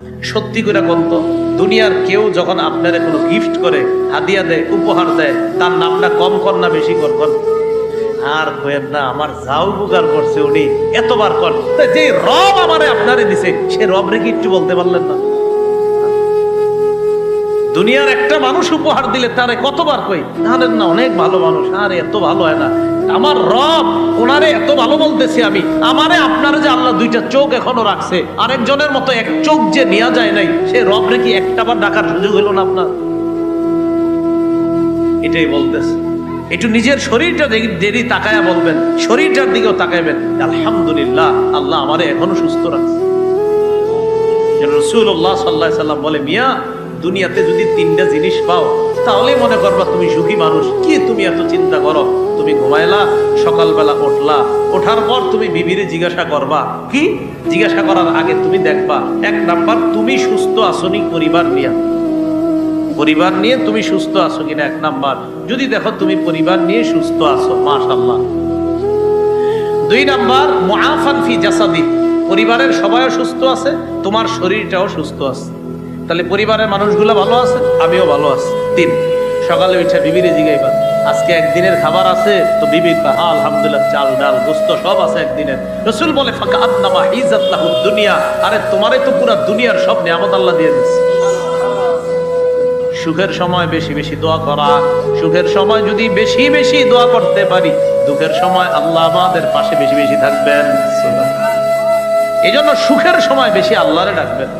সত্যি করে বলতো, দুনিয়ার কেউ যখন আপনারা কোনো গিফট করে, হাদিয়া দেয়, উপহার দেয়, তার নামটা কম কর না বেশি কর কর? আর কয়েন না, আমার যা উপকার করছে উনি, এতবার কর। যে রব আমারে আপনারে দিছে, সে রব রেখে একটু বলতে পারলেন না? দুনিয়ার একটা মানুষ উপহার দিলে তারে কতবার কই, জানেন না, অনেক ভালো মানুষ, আরে এত ভালো হয় না। আমার রব ওনারে এত ভালো বলতেছি আমি। আমারে আপনার যে আল্লাহ দুইটা চোখ এখনও রাখছে, আরেকজনের মতো এক চোখ যে নেওয়া যায় নাই, সে রব রে কি একটা বার ডাকার সুযোগ হলো না আপনার? এটাই বলতেছে। একটু নিজের শরীরটা দেরি তাকায়া বলবেন, শরীরটার দিকেও তাকাইবেন। আলহামদুলিল্লাহ, আল্লাহ আমারে এখনও সুস্থ রাখছে। রসুল্লাহ সাল্লাহ সাল্লাম বলে, মিয়া, দুনিয়াতে যদি তিনটা জিনিস পাও তাহলে মনে করবা তুমি সুখী মানুষ। কি তুমি এত চিন্তা করো? তুমি ঘুমাইলা, সকালবেলা উঠলা, ওঠার পর তুমি বিবিরে জিজ্ঞাসা করবা। কি? জিজ্ঞাসা করার আগে তুমি দেখবা, এক নাম্বার তুমি সুস্থ আসনি পরিবার নিয়ে। পরিবার নিয়ে তুমি সুস্থ আছো কিনা এক নাম্বার। যদি দেখো তুমি পরিবার নিয়ে সুস্থ আছো মাশাল্লাহ দুই নাম্বার, মুআফান ফি জাসাদি। পরিবারের সবাইও সুস্থ আছে, তোমার শরীরটাও সুস্থ আছে। তাহলে পরিবারের মানুষগুলো ভালো আছে, আমিও ভালো আছি। তিন সকালে উঠে বিবিরে জিগাইবা আজকে একদিনের খাবার আছে তো বিবি কয়, হ্যাঁ আলহামদুলিল্লাহ চাল ডাল গোস্ত সব আছে একদিনের। রসুল বলে ফাঁকা আদনামা ইজাত লাহুদ দুনিয়া। আরে তোমারে তো পুরা দুনিয়ার সব নিয়ামত আল্লাহ দিয়ে দিচ্ছে সুখের সময় বেশি বেশি দোয়া করা সুখের সময় যদি বেশি বেশি দোয়া করতে পারি দুঃখের সময় আল্লাহ আমাদের পাশে বেশি বেশি থাকবেন। এই জন্য সুখের সময় বেশি আল্লাহরে ডাকবেন।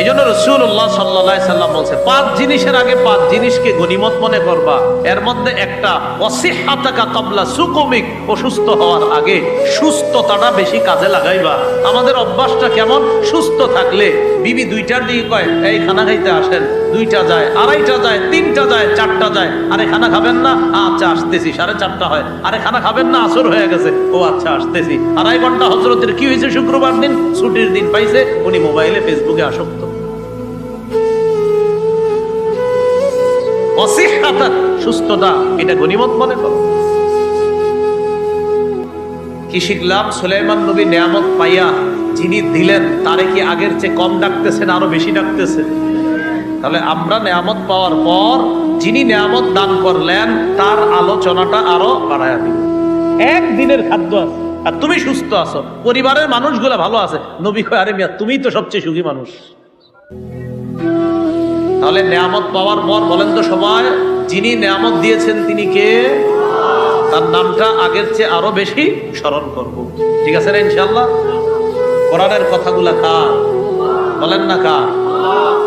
এই জন্য রসুল্লাহ সাল্লা সাল্লাম বলছে, পাঁচ জিনিসের আগে পাঁচ জিনিসকে গনিমত মনে করবা। এর মধ্যে একটা অসিহাতাকা কবলা সুকমিক, অসুস্থ হওয়ার আগে সুস্থতাটা বেশি কাজে লাগাইবা। আমাদের অভ্যাসটা কেমন? সুস্থ থাকলে। বিবি দুইটার দিকে কয়, এই খানা খাইতে আসেন। দুইটা যায়, আড়াইটা যায়, তিনটা যায়, চারটা যায়। আরে খানা খাবেন না? আচ্ছা আসতেছি। সাড়ে চারটা হয়। আরে খানা খাবেন না? আসর হয়ে গেছে। ও আচ্ছা আসতেছি। আড়াই ঘণ্টা হজরতের কি হয়েছে শুক্রবার দিন? ছুটির দিন পাইছে, উনি মোবাইলে, ফেসবুকে আসক্ত। সুস্থতা, এটা মনে করো। কি শিখলাম? সুলাইমান নবী পাইয়া যিনি দিলেন, তারে কি আগের চেয়ে কম ডাকতেছেন, আরও বেশি ডাকতেছেন? তাহলে আমরা নিয়ামত পাওয়ার পর যিনি নিয়ামত দান করলেন, তার আলোচনাটা আরও বাড়ায় দিল। একদিনের খাদ্য আছে, আর তুমি সুস্থ আছো, পরিবারের মানুষগুলো ভালো আছে। নবী আরে মিয়া, তুমিই তো সবচেয়ে সুখী মানুষ। তাহলে নেয়ামত পাওয়ার পর বলেন তো সবাই, যিনি নেয়ামত দিয়েছেন তিনি কে? তার নামটা আগের চেয়ে আরও বেশি স্মরণ করব। ঠিক আছে না ইনশাল্লাহ কোরআনের কথাগুলা কার? বলেন না কার?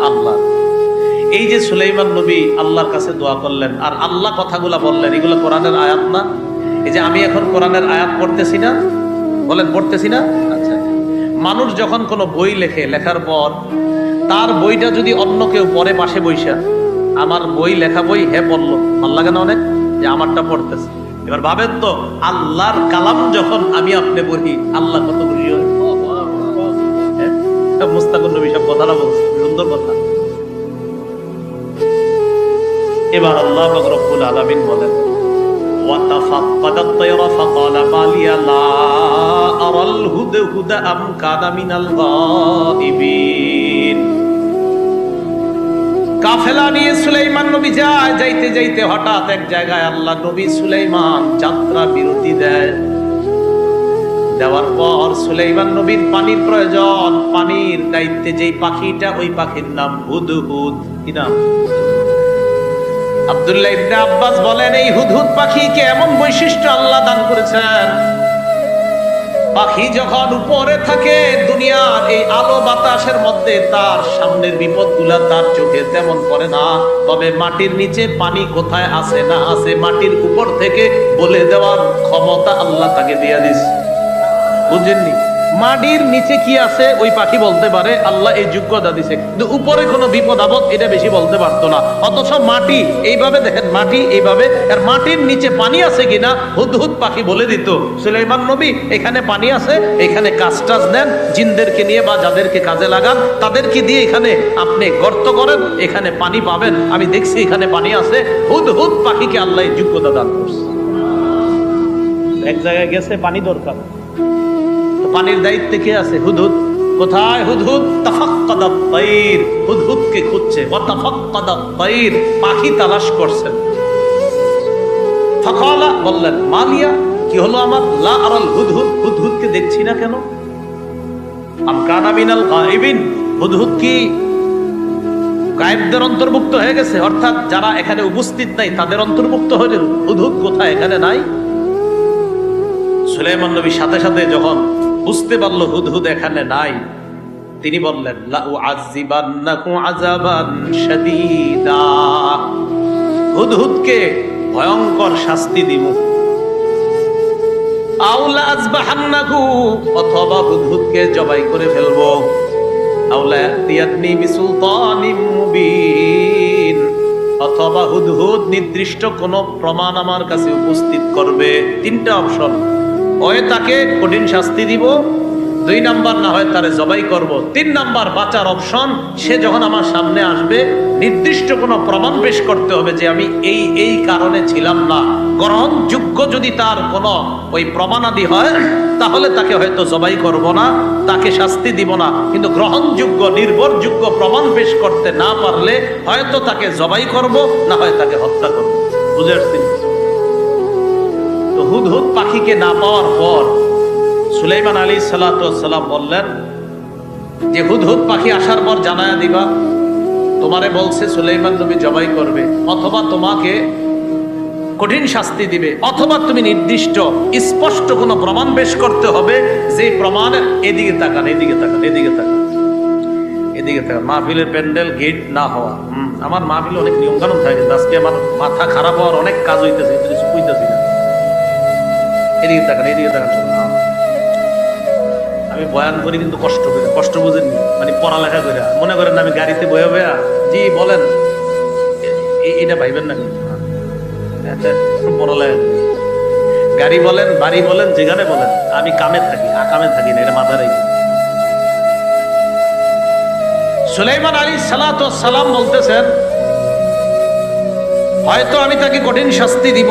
আল্লাহ। এই যে সুলাইমান নবী আল্লাহর কাছে দোয়া করলেন, আর আল্লাহ কথাগুলা বললেন, এগুলো কোরআনের আয়াত না? এই যে আমি এখন কোরআনের আয়াত পড়তেছি না? বলেন, পড়তেছি না? আচ্ছা। মানুষ যখন কোনো বই লেখে, লেখার পর তার বইটা যদি অন্য কেউ পরে পাশে বইসা আমার বই লেখা বই হে পড়লো ভাল লাগে না অনেক যে আমারটা পড়তেছে এবার ভাবেন তো আল্লাহর কালাম যখন আমি আপনি পড়ি আল্লাহ কত খুশি হয় হ্যাঁ? মুস্তাকুর নবী সব কথাটা বলছে সুন্দর কথা এবার আল্লাহ পাক রব্বুল আলামিন বলেন وتفقد الطير فقال ما لي لا أرى الهدهد أم كان من الغائبين কাফেলা নিয়ে সুলাইমান নবী যায়, যাইতে যাইতে হঠাৎ এক জায়গায় আল্লাহ নবী সুলাইমান যাত্রা বিরতি দেয়। দেওয়ার পর সুলাইমান নবীর পানির প্রয়োজন, পানির দায়িত্বে যেই পাখিটা, ওই পাখির নাম হুদহুদ। কি নাম? আব্দুল্লাহ ইবনে আব্বাস বলেন, এই হুদহুদ পাখিকে এমন বৈশিষ্ট্য আল্লাহ দান করেছেন? পাখি যখন উপরে থাকে, দুনিয়ার এই আলো বাতাসের মধ্যে তার সামনের বিপদগুলা তার চোখে তেমন করে না। তবে মাটির নিচে পানি কোথায় আছে না আছে, মাটির উপর থেকে বলে দেওয়ার ক্ষমতা আল্লাহ তাকে দিয়ে দিস বুঝেননি? মাটির নিচে কি আছে, ওই পাখি বলতে পারে, আল্লাহ এই যোগ্যতা দিছে। কিন্তু উপরে কোনো বিপদ আপদ এটা বেশি বলতে পারতো না। অথচ মাটি, এইভাবে দেখেন, মাটি এইভাবে, আর মাটির নিচে পানি আছে কিনা হুদহুদ পাখি বলে দিত। সুলাইমান নবী, এখানে পানি আছে, এখানে কাজ টাজ দেন জিনদেরকে নিয়ে বা যাদেরকে কাজে লাগান, তাদেরকে দিয়ে এখানে আপনি গর্ত করেন, এখানে পানি পাবেন। আমি দেখছি এখানে পানি আছে হুদহুদ পাখিকে আল্লাহ যোগ্যতা দান করছে। এক জায়গায় গেছে, পানি দরকার। পানির দায়িত্বে কে আছে? হুদহুদ। কোথায়? হুদহুদ। তাফাক্কাদাত তাইর। হুদহুদকে খুঁজছে। ওয়া তাফাক্কাদাত তাইর। পাখি তালাশ করছেন ফাকালা বললেন, মালিয়া, কি হলো আমার? লা আরাল হুদহুদ। হুদহুদকে দেখছি না কেন? আম কানা মিনাল গায়বিন। হুদহুদ কি গায়েবদের অন্তর্ভুক্ত হয়ে গেছে? অর্থাৎ যারা এখানে উপস্থিত নাই, তাদের অন্তর্ভুক্ত হয়ে হুদহুদ কোথায়? এখানে নাই? সুলাইমান নবী সাথে সাথে যখন বুঝতে পারল হুদহুদ এখানে নাই। তিনি বললেন লা উআযিবান্নাকু আযাবান শাদীদা। হুদহুদকে ভয়ঙ্কর শাস্তি দিব। আউলা আজবাহান্নাকু অথবা হুদহুদকে জবাই করে ফেলব। আউলা ইয়াতিয়াতনি বিসুলতানিম মুবিন, অথবা হুদহুদ নির্দিষ্ট কোন প্রমাণ আমার কাছে উপস্থিত করবে। তিনটা অপশন। হয় তাকে কঠিন শাস্তি দিব, দুই নাম্বার না হয় তারে জবাই করব। তিন নাম্বার বাঁচার অপশন, সে যখন আমার সামনে আসবে, নির্দিষ্ট কোনো প্রমাণ পেশ করতে হবে যে আমি এই এই কারণে ছিলাম না। গ্রহণযোগ্য যদি তার কোনো ওই প্রমাণাদি হয়, তাহলে তাকে হয়তো জবাই করব না, তাকে শাস্তি দিব না। কিন্তু গ্রহণযোগ্য, নির্ভরযোগ্য প্রমাণ পেশ করতে না পারলে হয়তো তাকে জবাই করব, না হয় তাকে হত্যা করব। বুঝে আসছেন? তো হুদহুদ পাখিকে না পাওয়ার পর সুলাইমান আলী সালাম বললেন, যে হুদহুদ পাখি আসার পর জানায়া দিবা। তোমারে বলছে, সুলাইমান, তুমি জবাই করবে, অথবা তোমাকে কঠিন শাস্তি দিবে, অথবা তুমি নির্দিষ্ট, স্পষ্ট কোনো প্রমাণ বেশ করতে হবে, যে প্রমাণ এদিকে তাকান এদিকে তাকান এদিকে তাকান এদিকে তাকান। মাহফিলের প্যান্ডেল গেট না হওয়া। আমার মাহফিলে অনেক নিয়ম কানুন থাকে আজকে আমার মাথা খারাপ হওয়ার অনেক কাজ হইতেছে কিছু বুঝতেছি না। এদিকে তাকান এদিকে তাকান হ্যাঁ। আমি বয়ান করি কিন্তু কষ্ট করে, কষ্ট বুঝেননি মানে পড়ালেখা করে মনে করেন আমি গাড়িতে বয়ে বয়া জি, বলেন এটা ভাইবেন না কিন্তু হ্যাঁ। পড়ালেখা গাড়ি বলেন, বাড়ি বলেন, যেখানে বলেন, আমি কামে থাকি, আকামে থাকি না, এটা মাথা রেখে সুলাইমান আলী সালাত সালাম বলতেছেন, হয়তো আমি তাকে কঠিন শাস্তি দিব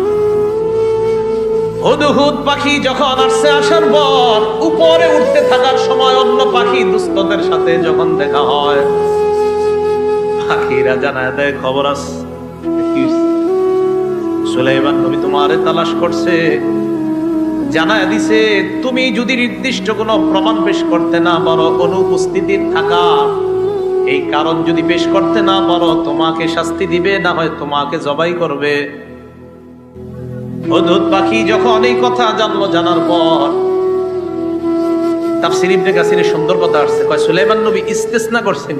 হুদহুদ পাখি যখন আসছে, আসার পর উপরে উঠতে থাকার সময় অন্য পাখি দুস্থদের সাথে যখন দেখা হয়। পাখিরা জানায় দেয়, খবর হইছে? সুলাইমান নবী তোমারে তালাশ করছে। জানায় দিছে, তুমি যদি নির্দিষ্ট কোনো প্রমাণ পেশ করতে না পারো অনুপস্থিতি থাকা। এই কারণ যদি পেশ করতে না পারো, তোমাকে শাস্তি দিবে, না হয় তোমাকে জবাই করবে। হুদহুদ পাখি, যখন এই কথা জানলো জানার পর, তাফসির ইবনে কাসিরের সুন্দর কথা আসছে। কয়, সুলাইমান নবী ইস্তেসনা করছেন।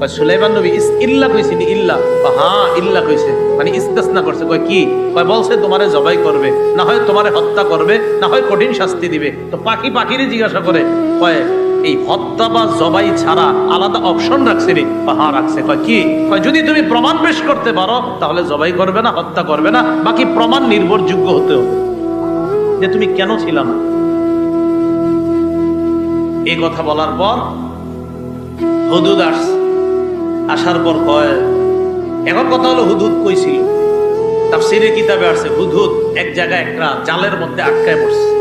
কয়, সুলাইমান নবী ইস, ইল্লা কইছেন, ইল্লা। হ্যাঁ ইল্লা কইছে মানে ইস্তেসনা করছে। কয়, কি? কয়, বলছে, তোমারে জবাই করবে। না হয় তোমারে হত্যা করবে, না হয় কঠিন শাস্তি দিবে। তো পাখি পাখিরে জিজ্ঞাসা করে। কয় এই হত্যা বা জবাই ছাড়া আলাদা অপশন রাখছে রে হ্যাঁ রাখছে। কি? যদি তুমি প্রমাণ পেশ করতে পারো, তাহলে জবাই করবে না, হত্যা করবে না, বাকি প্রমাণ নির্ভরযোগ্য হতে হবে। যে তুমি কেন ছিল না? এই কথা বলার পর হুদুদ আস আসার পর কয়, এখন কথা হলো হুদুদ কইছিল তাফসিরের কিতাবে আসছে হুদহুদ এক জায়গায় একটা জালের মধ্যে আটকায় পড়ছে।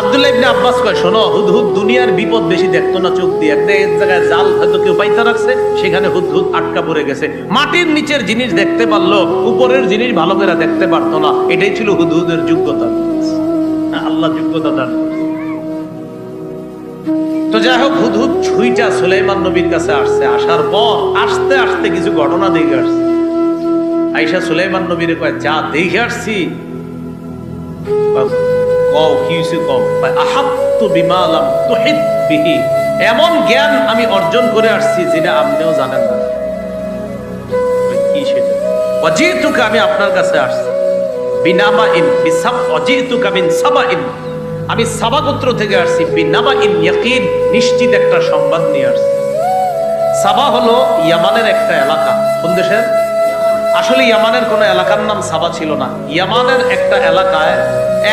আব্দুল্লাহ ইবনে আব্বাস কয়, শোনো, হুদহুদ দুনিয়ার বিপদ বেশি দেখতো না চোখ দিয়ে একটা এক জায়গায় জাল হয়তো কেউ পাইতে রাখছে, সেখানে হুদহুদ আটকা পড়ে গেছে। মাটির নিচের জিনিস দেখতে পারল, উপরের জিনিস ভালো করে দেখতে পারতো না। এটাই ছিল হুদহুদের যোগ্যতা। আল্লাহ যোগ্যতা দান তো যাই হোক, হুদহুদ ছুইটা সুলাইমান নবীর কাছে আসছে। আসার পর আসতে আসতে কিছু ঘটনা দেখে আসছে। আইসা সুলাইমান নবীরে কয়, যা দেখে আসছি কও কও আহাত্তু বিমা লাম তুহিত বিহি। এমন জ্ঞান আমি অর্জন করে আসছি যেটা আপনিও জানেন না। কি সেটা? অজিতুকে আমি আপনার কাছে আসছি। বিনামা ইন বিসাব, অজিতুকা মিন সাবা ইন আমি সাবা গোত্র থেকে আসছি। বিনামা ইন ইয়াকিন, নিশ্চিত একটা সংবাদ নিয়ে আসছি। সাবা হলো ইয়ামানের একটা এলাকা। কোন দেশের? আসলে ইয়ামানের কোনো এলাকার নাম সাবা ছিল না। ইয়ামানের একটা এলাকায়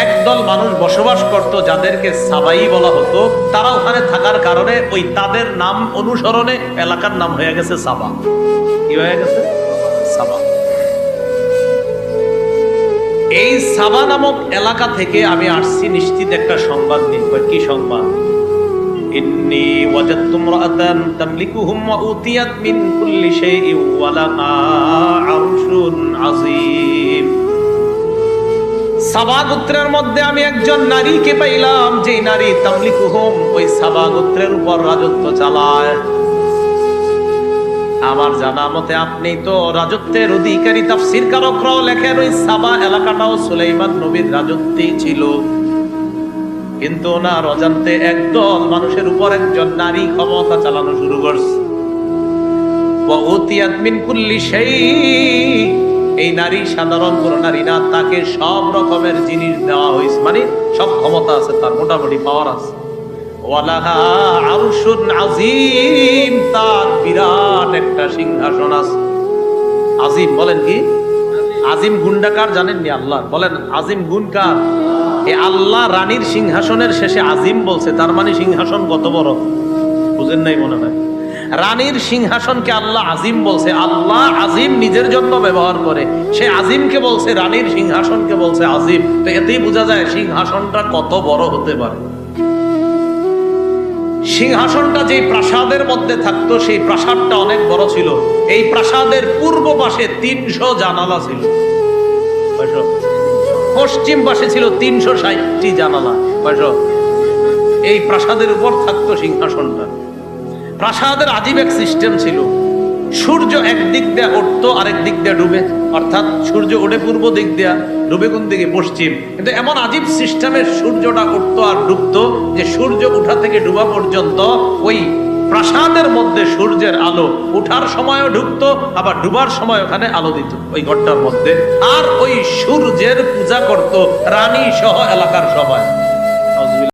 একদল মানুষ বসবাস করত যাদেরকে সাবাই বলা হতো। তারা ওখানে থাকার কারণে ওই তাদের নাম অনুসরণে এলাকার নাম হয়ে গেছে সাবা। কি হয়ে গেছে? সাবা। এই সাবা নামক এলাকা থেকে আমি আসছি নিশ্চিত একটা সংবাদ নিয়ে কি সংবাদ? ইন্নি ওয়াজাদতু ইমরাআতান তামলিকুহুম ওয়া উতিয়াত মিন কুল্লি শাইইন ওয়া লাহা সাবা গোত্রের মধ্যে আমি একজন নারীকে পাইলাম যে নারী তামলিকুহুম ওই সাবা গোত্রের উপর রাজত্ব চালায়। আমার জানা মতে আপনি তো রাজত্বের অধিকারী তাফসির কারকরাও লেখেন, ওই সাবা এলাকাটাও সুলাইমান নবীর রাজত্বেই ছিল। কিন্তু ওনার অজান্তে একদল মানুষের উপর একজন নারী ক্ষমতা চালানো শুরু করছে। এই নারী, সাধারণ কোন নারী না, তাকে সব রকমের জিনিস দেওয়া হয়েছে। মানে সব ক্ষমতা আছে, তার মোটামুটি পাওয়ার আছে। তার বিরাট একটা সিংহাসন আছে। আজিম বলেন কি? আজিম গুন্ডা কার জানেননি আল্লাহ? বলেন আজিম গুণ কার? আল্লাহ রানীর সিংহাসনের শেষে আজিম বলছে, তার মানে সিংহাসন কত বড়? বুঝেন নাই মনে হয়? রানীর সিংহাসনকে আল্লাহ আজিম বলছে, আল্লাহ আজিম নিজের জন্য ব্যবহার করে। সে আজিমকে বলছে, রানীর সিংহাসনকে বলছে আজিম। তো এতেই বোঝা যায় সিংহাসনটা কত বড় হতে পারে। সিংহাসনটা যে প্রাসাদের মধ্যে থাকতো, সেই প্রাসাদটা অনেক বড় ছিল। এই প্রাসাদের পূর্ব পাশে তিনশো জানালা ছিল? পশ্চিম পাশে ছিল তিনশো ষাটটি জানালা? এই প্রাসাদের উপর থাকতো সিংহাসনটা। প্রাসাদের আজীব এক সিস্টেম ছিল, সূর্য একদিক দিয়ে উঠতো, আরেক দিক দিয়ে ডুবে। অর্থাৎ সূর্য ওঠে পূর্ব দিক দিয়া ডুবে কোন দিকে? পশ্চিম। কিন্তু এমন আজীব সিস্টেমের সূর্যটা উঠতো আর ডুবতো যে সূর্য উঠা থেকে ডুবা পর্যন্ত ওই প্রাসাদের মধ্যে সূর্যের আলো উঠার সময়ও ঢুকতো, আবার ডুবার সময় ওখানে আলো দিত ওই ঘরটার মধ্যে। আর ওই সূর্যের পূজা করত রানী সহ এলাকার সবাই।